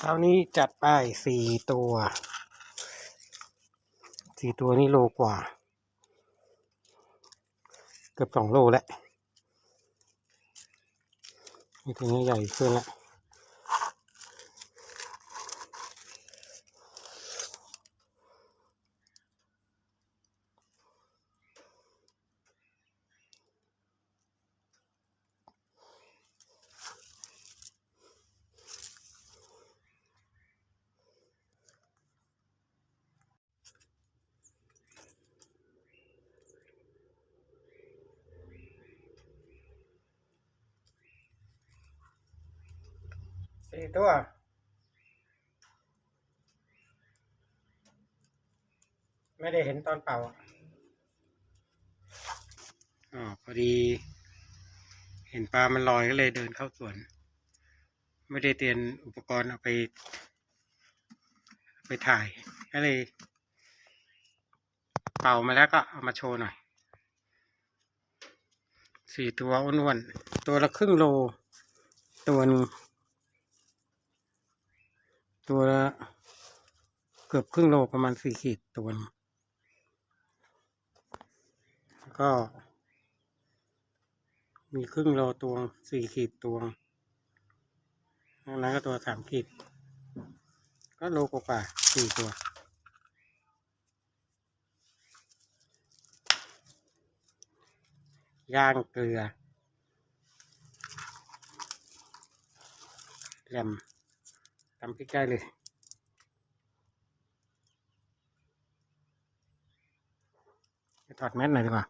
คราวนี้จัดไปสี่ตัว สี่ตัวนี่โลกว่า เกือบสองโลแล้วนี่ตัวนี้ใหญ่ขึ้นแล้ว สี่ตัวไม่ได้เห็นตอนเป่าอ๋อพอดี เห็นปลามันลอยก็เลยเดินเข้าสวน ไม่ได้เตรียมอุปกรณ์เอาไป ไปถ่าย ก็เลย เป่ามาแล้วก็เอามาโชว์หน่อย สี่ตัวอ้วนๆตัวละครึ่งโล ตัวนึง ตัวละเกือบครึ่งโลประมาณสี่ขีดตัวก็ มีครึ่งโลตัวสี่ขีดตัวนอกนั้นก็ตัวสามขีด ก็โลกว่าสี่ตัวย่างเกลือแหลม ตำใกล้ๆเลย ถอดแมสหน่อยดีกว่า